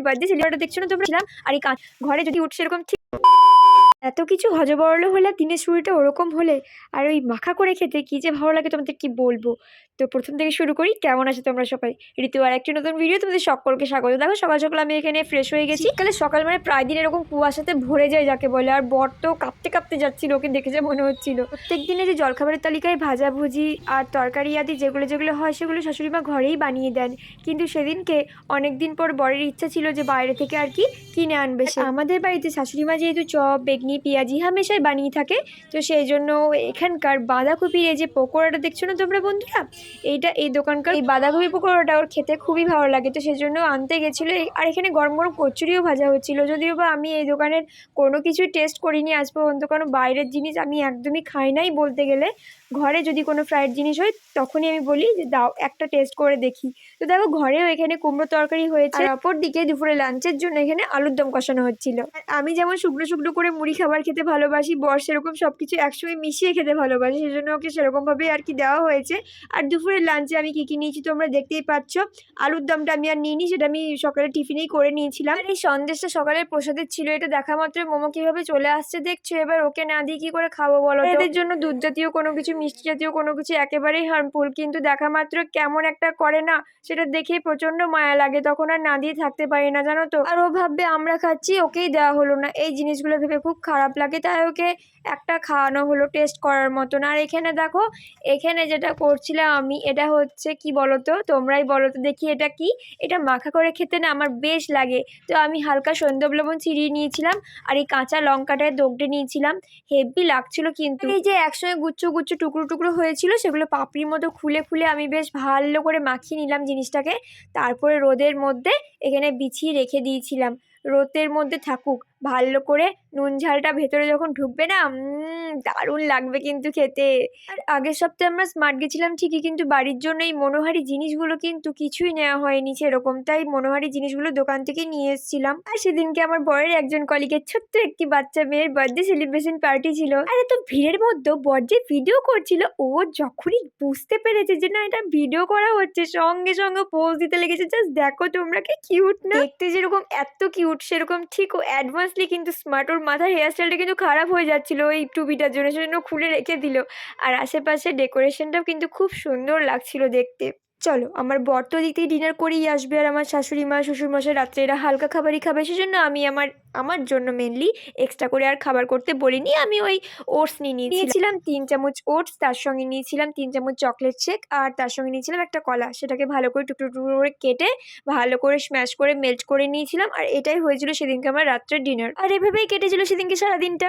Birthday celebrate দেখছ না তোমরা? ছিলাম আর এই ঘরে যদি উঠছে এরকম ঠিক এত কিছু হজবরল হলে দিনের শুরুটা ওরকম হলে আর ওই মাখা করে খেতে কী যে ভালো লাগে তোমাদের কি বলব? তো প্রথম থেকে শুরু করি কেমন আছো তোমরা সবাই? ঋতু আর একটি নতুন ভিডিও তোমাদের সকলকে স্বাগত। দেখো সকাল সকাল আমি এখানে ফ্রেশ হয়ে গেছি। কালে সকাল মানে প্রায় দিন এরকম কুয়াশাতে ভরে যায় যাকে বলে আর বর তো কাঁপতে কাঁপতে যাচ্ছিল ওকে দেখে যা মনে হচ্ছিল। প্রত্যেক দিনে যে জলখাবারের তালিকায় ভাজাভুজি আর তরকারি আদি যেগুলো যেগুলো হয় সেগুলো শাশুড়ি মা ঘরেই বানিয়ে দেন। কিন্তু সেদিনকে অনেক দিন পর বরের ইচ্ছা ছিল যে বাইরে থেকে আর কি কিনে আনবে সে। আমাদের বাড়িতে শাশুড়ি মা যেহেতু চপ বেগনি পেঁয়াজি হামেশাই বানিয়ে থাকে। তো সেই জন্য এখানকার বাঁধাকপির এই যে পকোড়াটা দেখছ না তোমরা বন্ধুরা? এইটা এই দোকানকার এই বাঁধাকপি পকোড়াটা ওর খেতে খুবই ভালো লাগে। তো সেই জন্য আনতে গেছিল। আর এখানে গরম গরম কচুরিও ভাজা হচ্ছিল। যদিও বা আমি এই দোকানের কোনো কিছুই টেস্ট করিনি আজ পর্যন্ত। কারণ বাইরের জিনিস আমি একদমই খাই নাই বলতে গেলে। ঘরে যদি কোনো ফ্রাইড জিনিস হয়, তখনই আমি বলি যে, দাও, একটা টেস্ট করে দেখি। তো দেখো, ঘরেও এখানে কুমড়ো তরকারি হয়েছে। অপর দিকে দুপুরে লাঞ্চের জন্য এখানে আলুর দম কষানো হচ্ছিল। আমি যেমন শুকনো শুকনো করে মুড়ি খাবার খেতে ভালোবাসি, বর সেরকম সব কিছু একসঙ্গে মিশিয়ে খেতে ভালোবাসি, সেজন্য ওকে সেরকমভাবেই আর কি দেওয়া হয়েছে। আর দুপুরের লাঞ্চে আমি কী কী নিয়েছি তোমরা দেখতেই পাচ্ছ। আলুর দমটা আমি আর নিইনি, সেটা আমি সকালে টিফিনেই করে নিয়েছিলাম। এই সন্দেশটা সকালের প্রসাদের ছিল, এটা দেখা মাত্র মোমো কীভাবে চলে আসছে দেখছ? এবার ওকে না দিয়ে কি করে খাব বলো এদের জন্য দুধ জাতীয় কোনো কিছু, মিষ্টি জাতীয় কোনো কিছু একেবারেই হার্মফুল কিন্তু দেখা মাত্র কেমন একটা করে না, সেটা দেখেই প্রচণ্ড মায়া লাগে, তখন আর না দিয়ে থাকতে পারি না, জানো তো? আর ও ভাববে আমরা খাচ্ছি, ওকেই দেওয়া হলো না। এই জিনিসগুলো ভেবে খুব খারাপ লাগে, তাই ওকে একটা খাওয়ানো হলো টেস্ট করার মতন। আর এখানে দেখো, এখানে যেটা করছিলাম আমি, এটা হচ্ছে কি বলতো? তোমরাই বলো তো দেখি এটা কি? এটা মাখা করে খেতে না আমার বেশ লাগে। তো আমি হালকা সন্দব লবণ ছিঁড়িয়ে নিয়েছিলাম আর এই কাঁচা লঙ্কাটায় দগড়ে নিয়েছিলাম। হেভি লাগছিল কিন্তু। এই যে একসঙ্গে গুচ্ছ গুচ্ছ টুকরো টুকরো হয়েছিল, সেগুলো পাপড়ির মতো খুলে খুলে আমি বেশ ভালো করে মাখিয়ে নিলাম জিনিসটাকে। তারপরে রোদের মধ্যে এখানে বিছিয়ে রেখে দিয়েছিলাম। রোদের মধ্যে থাকুক। ভালো করে নুন ঝালটা ভেতরে যখন ঢুকবে না দারুণ লাগবে কিন্তু খেতে। আর আগের সপ্তাহে আমরা স্মার্ট গেছিলাম ঠিকই, কিন্তু বাড়ির জন্য এই মনোহারি জিনিসগুলো কিন্তু কিছুই নেওয়া হয়নি সেরকম। তাই মনোহারি জিনিসগুলো দোকান থেকে নিয়ে এসেছিলাম। আর সেদিনকে আমার বরের একজন কলিগের ছোট্ট একটি বাচ্চা মেয়ের বার্থডে সেলিব্রেশন পার্টি ছিল। আর এত ভিড়ের মধ্যে বর যে ভিডিও করছিল, ও যখনই বুঝতে পেরেছে যে না, এটা ভিডিও করা হচ্ছে, সঙ্গে সঙ্গে পোজ দিতে লেগেছে, জাস্ট দেখো তোমরা কি কিউট না? দেখতে যেরকম এত কিউট সেরকম ঠিক ও অ্যাডভান্সলি কিন্তু স্মার্ট ওর মাথার হেয়ারস্টাইলটা কিন্তু খারাপ হয়ে যাচ্ছিল ওই টুপিটার জন্য, সেজন্য খুলে রেখে দিল। আর আশেপাশে ডেকোরেশনটাও কিন্তু খুব সুন্দর লাগছিল দেখতে। চলো, আমার বর তো থেকে ডিনার করেই আসবে আর আমার শাশুড়ি মা, শ্বশুরমশাই রাত্রে এরা হালকা খাবারই খাবে, সেজন্য আমি আমার আমার জন্য মেনলি এক্সট্রা করে আর খাবার করতে বলিনি, আমি ওই ওটস নিয়ে নিয়েছিলাম। তিন চামচ ওটস তার সঙ্গে নিয়েছিলাম তিন চামচ চকলেট শেক আর তার সঙ্গে নিয়েছিলাম একটা কলা, সেটাকে ভালো করে টুকরো টুকরো করে কেটে ভালো করে স্ম্যাশ করে মেল্ট করে নিয়েছিলাম, আর এটাই হয়েছিল সেদিনকে আমার রাত্রের ডিনার আর এভাবেই কেটেছিল সেদিনকে সারাদিনটা।